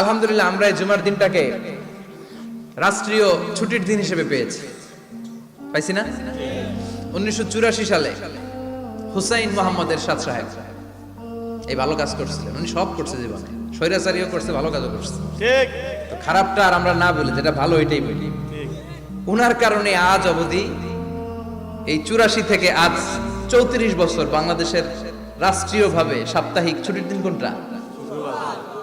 আলহামদুলিল্লাহ আমরা এই জুমার দিনটাকে রাষ্ট্রীয় ছুটির দিন হিসেবে পেয়েছি। পাইছি না? উনিশশো চুরাশি সালে হুসাইন মোহাম্মদ এরশাদ সাহেব এই ভালো কাজ করছিলেন। উনি সব করছে জীবনে। স্বৈরাচারীও করছে ভালো কাজও করছে। ঠিক। খারাপটা আর আমরা না বলি যেটা ভালো এটাই বলি। উনার কারণে আজ অবধি এই চুরাশি থেকে আজ চৌত্রিশ বছর বাংলাদেশের রাষ্ট্রীয়ভাবে সাপ্তাহিক ছুটির দিন কোনটা?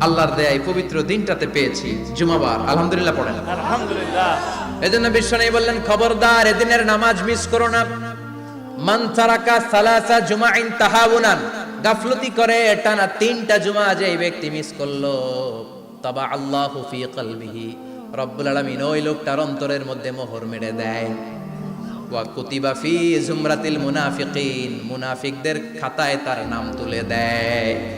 আল্লাহর দেয় পবিত্র দিনটাতে পেয়েছি। জুমাবার আলহামদুলিল্লাহ পড়েন। আলহামদুলিল্লাহ। এজন্য বিশ্ব নেই বললেন খবরদার এদিনের নামাজ মিস করো না। মান তারাকা সালাসা জুমাইন তাহাউনান গাফলতি করে টানা তিনটা জুমা যে এই ব্যক্তি মিস করল। তবা আল্লাহ ফি কলবিহি। রব্বুল আলামিন ওই লোকটার অন্তরের মধ্যে মোহর মেরে দেয়। ওয়া কুতিবা ফি জুমরাতিল মুনাফিকিন। মুনাফিকদের খাতায় তার নাম তুলে দেয়।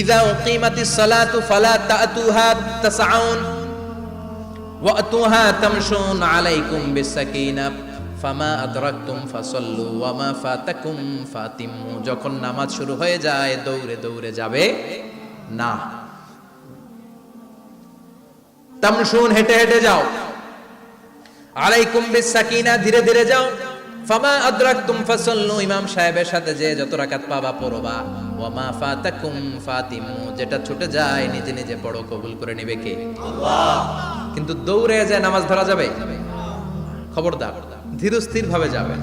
ইদা উকিমাতিস সালাতু ফালা তাতুহা তাসআউন ওয়াতুহা তামশুন আলাইকুম বিসাকিনা, ফামা আদরাকতুম ফাসাল্লু ওয়ামা ফাতাকুম ফাতিমু। যখন নামাজ শুরু হয়ে যায়, দৌড়ে দৌড়ে যাবে না। তামশুন হেঁটে হেঁটে যাও। আলাইকুম বিসাকিনা, ধীরে ধীরে যাও। ফামা আদরাকতুম ফাসাল্লু, ইমাম সাহেবের সাথে যে যত রাকাত পাবা, পড়বা। ওয়ামা ফাতাকুম ফাতিমু, যেটা ছুটে যায়, নিজে নিজে পড়ো, কবুল করে নেবে কে? কিন্তু দৌড়ে যায় নামাজ ধরা যাবে? খবরদার ধীরস্থির ভাবে যাবেন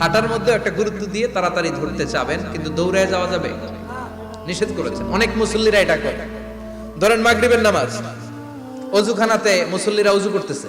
হাঁটার মধ্যে একটা গুরুত্ব দিয়ে তাড়াতাড়ি ধরতে চাবেন, কিন্তু দৌড়ে যাওয়া যাবে? নিষেধ করেছেন। অনেক মুসল্লিরা এটা করে। ধরেন মাগরিবের নামাজ। অজুখানাতে মুসল্লিরা অজু করতেছে।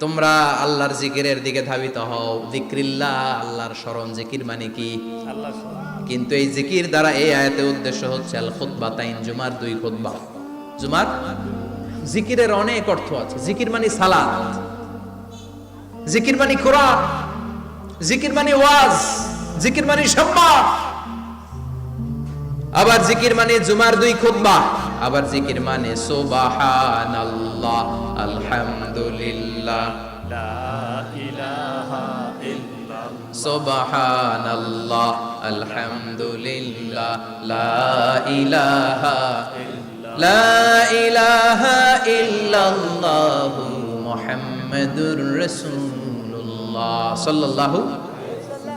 তোমরা আল্লাহর জিকিরের দিকে ধাবিত হও। যিকরিল্লাহ আল্লাহর স্মরণ। জিকির মানে কি? কিন্তু এই জিকির দ্বারা এই আয়াতে উদ্দেশ্য হচ্ছে আল খুতবা তাইন জুমার দুই খুতবা। জুমার? জিকিরের অনেক অর্থ আছে। জিকির মানে সালাত। জিকির মানে কোরআন। জিকির মানে ওয়াজ। জিকির মানে সম্মান। আবার জিকির মানে জুমার দুই খুতবা। আবার জিকির মানে সুবহানাল্লাহ আলহামদুলিল্লাহ। লা ইলাহা ইল্লাল্লাহ। সুবহানাল্লাহ আলহামদুলিল্লাহ। লা ইলাহা লা ইলাহা ইল্লাল্লাহ মুহাম্মাদুর রাসূলুল্লাহ। সাল্লাল্লাহু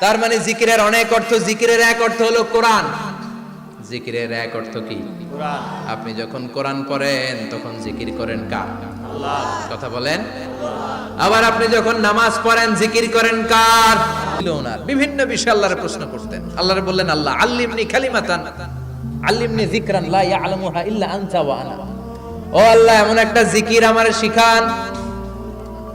তার মানে জিকিরের অনেক অর্থ জিকিরের এক অর্থ হলো কোরআন। জিকিরের এক অর্থ কি? আপনি যখন কোরআন পড়েন তখন জিকির করেন কার? কথা বলেন। আবার আপনি যখন নামাজ পড়েন জিকির করেন কার? ওনার। বিভিন্ন বিষয়ে আল্লাহর প্রশ্ন করতেন। আল্লাহরে বললেন আল্লাহ আল্লিমনি কালিমাতান। আল্লিমনি যিকরান লা ইয়ালামুহা ইল্লা আনতা ওয়া আনা। ও আল্লাহ এমন একটা জিকির আমার শিখান।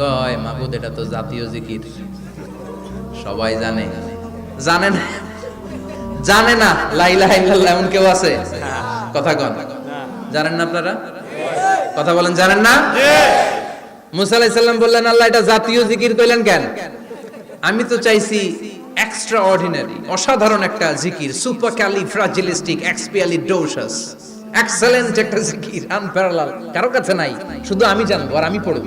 কয় এটা তো জাতীয় জিকির। সবাই জানে। জানে না? জানে না? লা ইলাহা ইল্লাল্লাহ, এমন কেউ আছে? কথা কন। জানেন না আপনারা? কথা বলেন, জানেন না? বললেন, আল্লাহ, এটা জাতীয় জিকির কইলেন কেন? আমি তো চাইছি এক্সট্রা অর্ডিনারি অসাধারণ একটা জিকির supercalifragilisticexpialidocious excellent একটা জিকির আনপ্যারালাল কারও কাছে নাই, শুধু আমি জানব আর আমি পড়ব।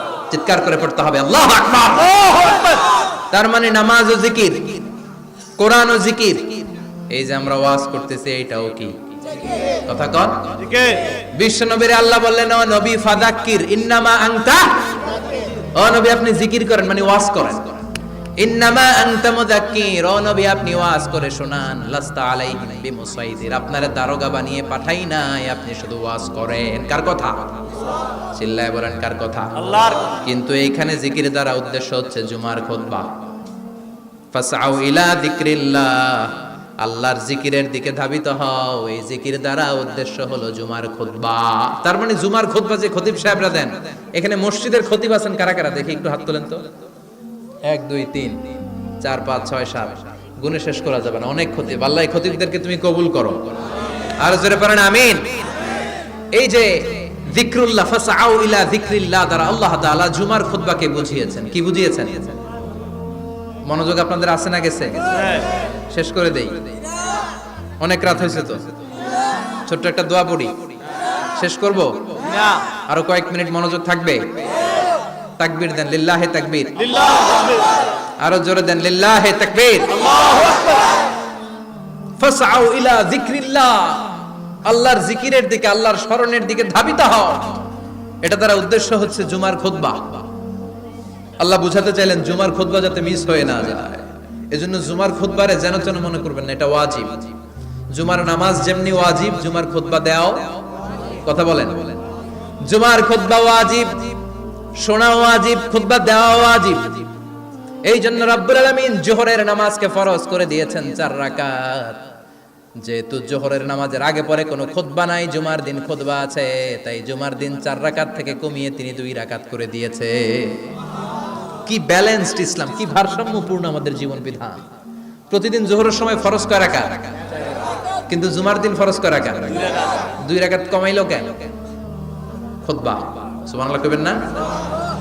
চিৎকার করে পড়তে হবে। আল্লাহ আকবার। তার মানে নামাজ ও জিকির কোরআন ও জিকির। এই যে আমরা ওয়াজ করতেছি এইটাও কি? কথা কন। বিশ্ব নবীর আল্লাহ বললেন ও নবী ফাদাক্কির ইন্নামা আংতা ও নবী আপনি জিকির করেন মানে ওয়াজ করেন। ইন্নামা আনতা মুযাক্কির। ও নবী আপনি ওয়াজ করে শোনান। লাস্তা আলাইহিম বিমুসাইদির। আপনারে দারোগা বানিয়ে পাঠাই নাই আপনি শুধু ওয়াজ করেন। কার কথা? চিল্লায় বলেন কার কথা? আল্লাহর কিন্তু এইখানে জিকির দ্বারা উদ্দেশ্য হচ্ছে জুমার খুতবা ফাসআউ ইলা যিকরিল্লাহ। আল্লাহর জিকিরের দিকে ধাবিত হও। এই জিকির দ্বারা উদ্দেশ্য হলো জুমার খুতবা তার মানে জুমার খুতবা যে খতিব সাহেবরা দেন এখানে মসজিদের খতিব আছেন কারা কারা? দেখি একটু হাত তোলেন তো। এক দুই তিন চার পাঁচ ছয় সাত। গুণে শেষ করা যাবে না। অনেক খতিব আল্লাহ এই খতিবদেরকে তুমি কবুল করো। আর জোরে পারেন আমিন। এই যে যিকরুল্লাহ ফাসআউ ইলা যিকরিল্লাহ দ্বারা আল্লাহ তাআলা জুমার খুতবাকে বুঝিয়েছেন। কি বুঝিয়েছেন? মনোযোগ আপনাদের আছে না গেছে? শেষ করে দেই। অনেক রাত হয়েছে তো। ছোট্ট একটা দোয়া পড়ি। শেষ করব? না। আরও কয়েক মিনিট মনোযোগ থাকবে? তাকবীর দেন লিল্লাহে তাকবীর। আরও জোরে দেন লিল্লাহে তাকবীর। ফাসআউ ইলা যিকরিল্লাহ। আল্লাহর জিকিরের দিকে আল্লাহর স্মরণের দিকে ধাবিত হও। এটা দ্বারা উদ্দেশ্য হচ্ছে জুমার খুতবা। আল্লাহ বুঝাতে চাইলেন জুমার খুতবা যাতে মিস হয়ে না যায়। এজন্য জুমার খুতবারে যেন তেন মনে করবেন না এটা ওয়াজিব। জুমার নামাজ যেমনি ওয়াজিব জুমার খুতবা দেও কথা বলেন। জুমার খুতবা ওয়াজিব। শোনা ওয়াজিব, খুতবা দেওয়া ওয়াজিব। এই জন্য রব্বুল আলামিন জোহরের নামাজকে ফরজ করে দিয়েছেন চার রাকাত। যেহেতু জোহরের নামাজের আগে পরে কোনো খুতবা নাই, জুমার দিন খুতবা আছে, তাই জুমার দিন চার রাকাত থেকে কমিয়ে তিনি দুই রাকাত করে দিয়েছে। কি ব্যালেন্সড ইসলাম, কি ভারসাম্যপূর্ণ আমাদের জীবন বিধান প্রতিদিন জোহরের সময় ফরজ কয় রাকাত? কিন্তু জুমার দিন ফরজ কয় রাকাত? দুই রাকাত কমাইলো কেন? খুতবা। সুবহানাল্লাহ কইবেন না?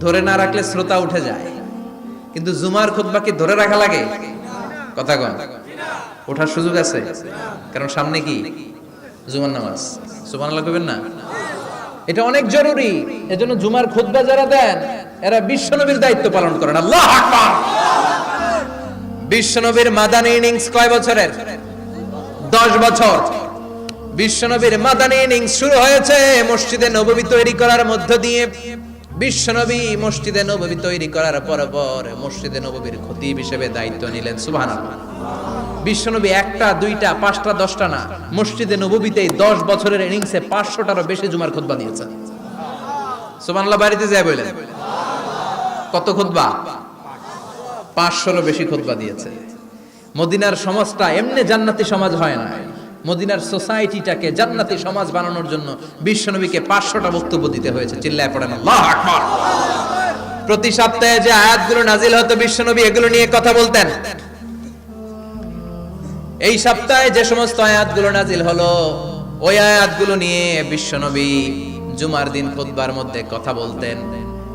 ধরে না রাখলে শ্রোতা উঠে যায়। কিন্তু জুমার খুতবা কি ধরে রাখা লাগে? কথা কন। ওঠার সুযোগ আছে? কারণ সামনে কি? জুমার নামাজ। সুবহানাল্লাহ কইবেন না? এটা অনেক জরুরি। এজন্য জুমার খুতবা যারা দেন, এরা বিশ্বনবীর দায়িত্ব পালন করেন। আল্লাহ আকবার! বিশ্বনবীর মাদানী ইনিংস কয় বছরের? দশ বছর। বিশ্বনবীর মাদানী ইনিংস শুরু হয়েছে মসজিদে নববী তৈরি করার মধ্য দিয়ে। বিশ্বনবী মসজিদে নববী তৈরি করার পর পর মসজিদে নববীর খতিব হিসেবে দায়িত্ব নিলেন, সুবহানাল্লাহ। বিশ্বনবী একটা, দুইটা, পাঁচটা, দশটা না, মসজিদে নববীতেই দশ বছরের ইনিংসে পাঁচশোটারও বেশি জুমার খুতবা দিয়েছেন সুবহানাল্লাহ, বাড়িতে যায় বললেন কত খুতবা পাঁচশোরও বেশি খুতবা দিয়েছে। মদিনার সমাজটা এমনি জান্নাতি সমাজ হয় না মদিনার সোসাইটিটাকে জান্নাতি সমাজ বানানোর জন্য বিশ্বনবীকে পাঁচশোটা বক্তব্য দিতে হয়েছে। চিল্লায় পড়েন প্রতি সপ্তাহে যে আয়াতগুলো নাজিল হতো বিশ্বনবী, এগুলো নিয়ে কথা বলতেন। এই সপ্তাহে যে সমস্ত আয়াতগুলো নাজিল হলো, ওই আয়াতগুলো নিয়ে বিশ্বনবী জুমার দিন, খুতবার মধ্যে কথা বলতেন।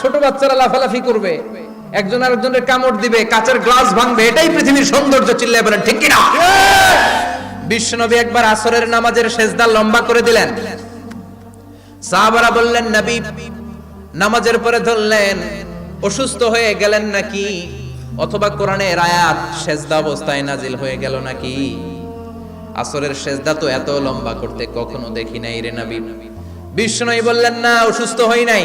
ছোট বাচ্চারা লাফালাফি করবে। একজন আরেকজনের কামড় দিবে, কাঁচের গ্লাস ভাঙবে, এটাই পৃথিবীর সৌন্দর্য চিল্লায় বলেন, ঠিক কিনা? বিশ্বনবী একবার আসরের নামাজের সেজদা লম্বা করে দিলেন। সাহাবারা বললেন, নবী, নামাজের পরে ধরলেন, অসুস্থ হয়ে গেলেন নাকি? অথবা কোরআনের আয়াত সেজদা অবস্থায় নাজিল হয়ে গেল নাকি? আসরের সেজদা তো এত লম্বা করতে কখনো দেখি নাই রে নবী। বিষ্ণুই বললেন, না, অসুস্থ হই নাই।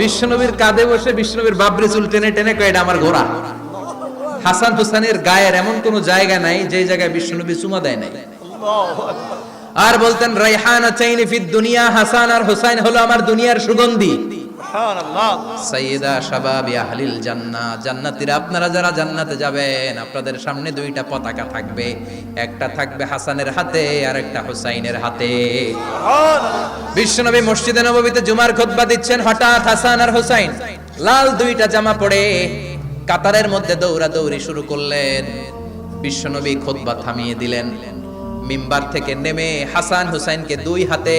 বিশ্বনবীর কাঁধে বসে বিষ্ণুবীর বাবরি চুল টেনে টেনে কয়ে এটা আমার ঘোড়া। হাসান হুসানের গায়ের এমন কোন জায়গা নাই যে জায়গায় বিষ্ণুবী চুমা দেয় নাই। আর বলতেন রাইহান চাইনি ফিদ দুনিয়া হাসান আর হুসাইন হলো আমার দুনিয়ার সুগন্ধি। সাইয়েদা শাবাবি আহলিল জান্নাহ। জান্নাতীরা আপনারা যারা জান্নাতে যাবেন আপনাদের সামনে দুইটা পতাকা থাকবে। একটা থাকবে হাসানের হাতে আর একটা হুসাইনের হাতে। বিশ্বনবী মসজিদে নববীতে জুমার খুতবা দিচ্ছেন হঠাৎ হাসান আর হুসাইন। লাল দুইটা জামা পরে কাতারের মধ্যে দৌড়াদৌড়ি শুরু করলেন। বিশ্বনবী খুতবা থামিয়ে দিলেন। মিম্বার থেকে নেমে হাসান হুসাইনকে দুই হাতে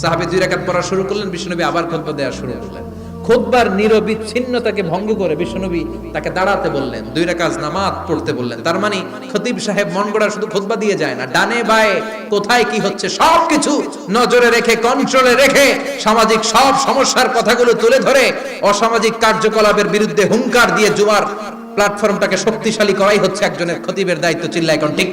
সাহাবী দুই রাকাত পড়া শুরু করলেন, বিশ্বনবী আবার খুতবা দেওয়া শুরু করলেন। খুতবার নিরবিচ্ছিন্নতাকে ভঙ্গ করে বিশ্বনবী তাকে দাঁড়াতে বললেন, দুই রাকাত নামাজ পড়তে বললেন। তার মানে খতিব সাহেব মন গড়া শুধু খুতবা দিয়ে যায় না, ডানে বায়ে কোথায় কি হচ্ছে সব কিছু নজরে রেখে কন্ট্রোলে রেখে সামাজিক সব সমস্যার কথাগুলো তুলে ধরে অসামাজিক কার্যকলাপের বিরুদ্ধে হুঙ্কার দিয়ে জুয়ার প্ল্যাটফর্মটাকে শক্তিশালী করাই হচ্ছে একজনের খতিবের দায়িত্ব চিল্লা এখন ঠিক